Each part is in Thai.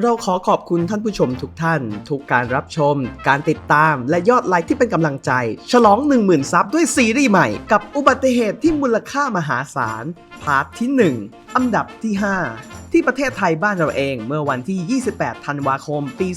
เราขอขอบคุณท่านผู้ชมทุกท่าน ทุกการรับชม การติดตามและยอดไลค์ที่เป็นกำลังใจ ฉลอง 10,000 ซับด้วยซีรีส์ใหม่กับอุบัติเหตุที่มูลค่ามหาศาลพาร์ทที่ 1 อันดับที่ 5 ที่ประเทศไทยบ้านเราเอง เมื่อวันที่ 28 ธันวาคม ปี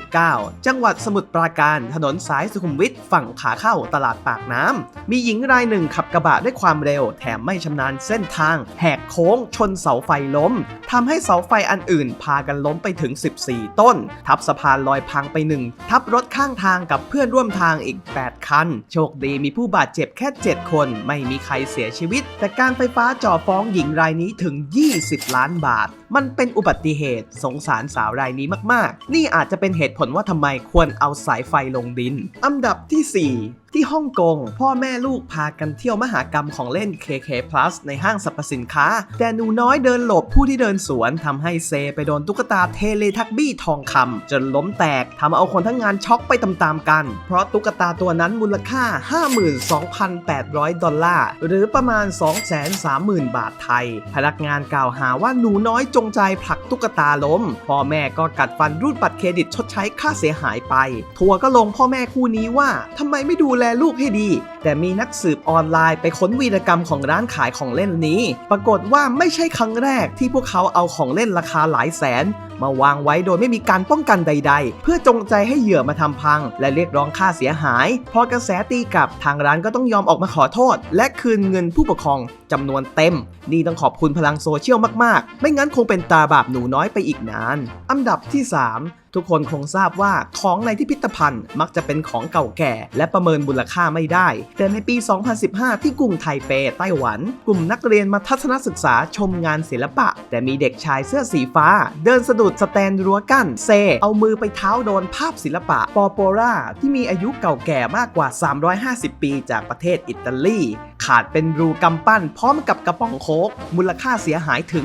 2019 จังหวัดสมุทรปราการถนนสายสุขุมวิทฝั่งขาเข้าตลาดปากน้ำ มีหญิงรายหนึ่งขับกระบะด้วยความเร็ว แถมไม่ชำนาญเส้นทาง แหกโค้งชนเสาไฟล้มทำให้เสาไฟอันอื่น พากันล้มไปถึง 14 ต้น ทับสะพานลอยพังไปหนึ่งทับรถข้างทางกับเพื่อนร่วมทางอีก 8 คัน โชคดีมีผู้บาดเจ็บแค่ 7 คน ไม่มีใครเสียชีวิต แต่การไฟฟ้าจ่อฟ้องหญิงรายนี้ถึง 20 ล้านบาทมันเป็นอุบัติเหตุสงสารสาวรายนี้มากๆ นี่อาจจะเป็นเหตุผลว่าทำไมควรเอาสายไฟลงดิน อันดับที่ 4 ที่ฮ่องกง พ่อแม่ลูกพากันเที่ยวมหากรรมของเล่น KK Plus ในห้างสรรพสินค้า แต่หนูน้อยเดินหลบผู้ที่เดินสวนทำให้เซไปโดนตุ๊กตาเทเลทักบี้ทองคำจนล้มแตกทำเอาคนทั้งงานช็อกไปตามๆกัน เพราะตุ๊กตาตัวนั้นมูลค่า 52,800 ดอลลาร์ หรือประมาณ 230,000 บาทไทย พนักงานกล่าวหาว่าหนูน้อยจงใจผลักตุ๊กตาล้ม พ่อแม่ก็กัดฟันรูดบัตรเครดิตชดใช้ค่าเสียหายไป ทัวก็ลงพ่อแม่คู่นี้ว่าทำไมไม่ดูแลลูกให้ดี แต่มีนักสืบออนไลน์ไปค้นวีรกรรมของร้านขายของเล่นนี้ ปรากฏว่าไม่ใช่ครั้งแรกที่พวกเขาเอาของเล่นราคาหลายแสน มาวางไว้โดยไม่มีการป้องกันใด ๆ เพื่อจงใจให้เหยื่อมาทำพัง และเรียกร้องค่าเสียหาย พอกระแสตีกลับทางร้านก็ต้องยอมออกมาขอโทษ และคืนเงินผู้ปกครอง จำนวนเต็ม นี่ต้องขอบคุณพลังโซเชียลมากๆ ไม่งั้นคงเป็นตาบาปหนูน้อยไปอีกนาน อันดับที่ 3 ทุกคนคงทราบว่าของในพิพิธภัณฑ์มักจะเป็นของเก่าแก่ และประเมินมูลค่าไม่ได้ แต่ในปี 2015 ที่กรุงไทเปไต้หวัน กลุ่มนักเรียนมาทัศนศึกษาชมงานศิลปะ แต่มีเด็กชายเสื้อสีฟ้า เดินสะดุดสแตนรั้วกั้นเซ เอามือไปเท้าโดนภาพศิลปะปอโปราที่มีอายุเก่าแก่มากกว่า 350 ปีจากประเทศอิตาลี ขาดเป็นรูกำปั้นพร้อมกับกระป๋องโคกมูลค่าเสียหายถึง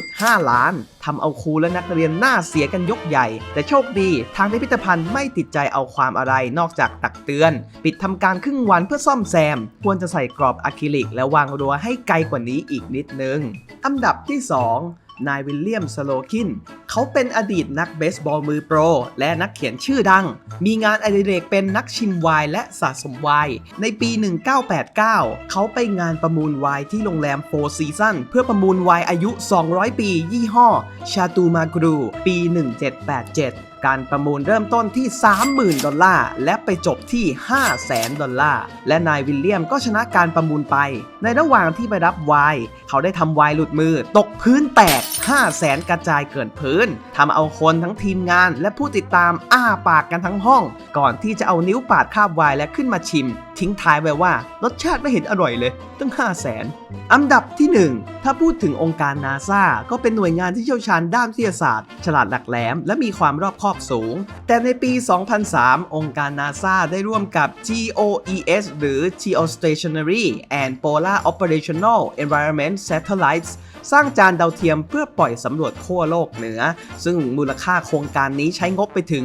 1.5 ล้านทำเอาครูและนักเรียนหน้าเสียกันยกใหญ่ แต่โชคดีทางพิพิธภัณฑ์ไม่ติดใจเอาความอะไรนอกจากตักเตือน ปิดทำการครึ่งวันเพื่อซ่อมแซม ควรจะใส่กรอบอะคริลิก และวางรั้วให้ไกลกว่านี้อีกนิดนึง อันดับที่ 2 นายวิลเลียมสโลคิน เขาเป็นอดีตนักเบสบอลมือโปร และนักเขียนชื่อดัง มีงานอดิเรกเป็นนักชิมไวน์และสะสมไวน์ในปี 1989 เขาไปงานประมูลไวน์ที่โรงแรมโฟร์ซีซันเพื่อประมูลไวน์อายุ 200 ปี ยี่ห้อ ชาตูมากรู ปี 1787การประมูลเริ่มต้นที่ 30,000 ดอลลาร์ และไปจบที่ 500,000 ดอลลาร์ และนายวิลเลียมก็ชนะการประมูลไป ในระหว่างที่ไปรับไวน์เขาได้ทำไวน์หลุดมือ ตกพื้นแตก 500,000 กระจายเกินพื้นทำเอาคนทั้งทีมงานและผู้ติดตามอ้าปากกันทั้งห้อง ก่อนที่จะเอานิ้วปาดคาบไวน์และขึ้นมาชิม ทิ้งท้ายไว้ว่ารสชาติไม่เห็นอร่อยเลย ตั้ง 5 0 0 0 0 0อันดับที่ 1 ถ้าพูดถึงองค์การนาซาก็เป็นหน่วยงานที่เชี่ยวชาญด้านวิทยาศาสตร์ ฉลาดหลักแหลม และมีความรอบคอบสูง แต่ในปี 2003 องค์การนาซาได้ร่วมกับ GOES หรือ Geostationary and Polar Operational Environment Satellites สร้างจานดาวเทียมเพื่อปล่อยสำรวจขั้วโลกเหนือ ซึ่งมูลค่าโครงการนี้ใช้งบไปถึง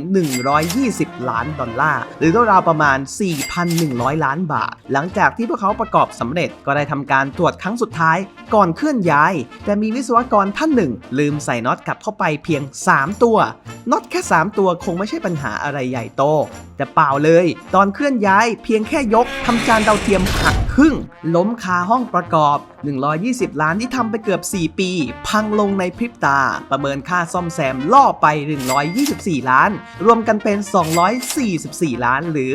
120 ล้านดอลลาร์ หรือราวประมาณ 4,100ล้านบาท หลังจากที่พวกเขาประกอบสำเร็จก็ได้ทำการตรวจครั้งสุดท้าย ก่อนเคลื่อนย้าย แต่มีวิศวกรท่านหนึ่ง ลืมใส่น็อตกลับเข้าไปเพียง 3 ตัวน็อตแค่ 3 ตัวคงไม่ใช่ปัญหาอะไรใหญ่โต แต่เปล่าเลย ตอนเคลื่อนย้ายเพียงแค่ยกทำจานดาวเทียมหักครึ่ง ล้มคาห้องประกอบ 120 ล้านที่ทำไปเกือบ 4 ปี พังลงในพริบตา ประเมินค่าซ่อมแซมล่อไป 124 ล้าน รวมกันเป็น 244 ล้านหรือ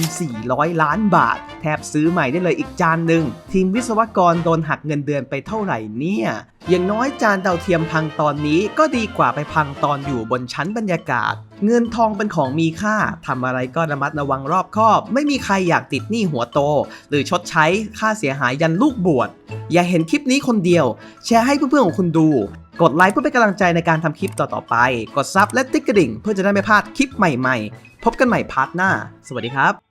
8,400ล้านบาท แทบซื้อใหม่ได้เลยอีกจานหนึ่ง ทีมวิศวกรโดนหักเงินเดือนไปเท่าไหร่เนี่ย อย่างน้อยจานดาวเทียมพังตอนนี้ก็ดีกว่าไปพังตอนอยู่บนชั้นบรรยากาศ เงินทองเป็นของมีค่าทำอะไรก็ระมัดระวังรอบคอบ ไม่มีใครอยากติดหนี้หัวโต หรือชดใช้ค่าเสียหายยันลูกบวชอย่าเห็นคลิปนี้คนเดียว แชร์ให้เพื่อนๆของคุณดูกดไลค์เพื่อเป็นกำลังใจในการทำคลิปต่อ ๆ ไป กดซับและติ๊กกระดิ่ง เพื่อจะได้ไม่พลาดคลิปใหม่ ๆ พบกันใหม่พาร์ทหน้า สวัสดีครับ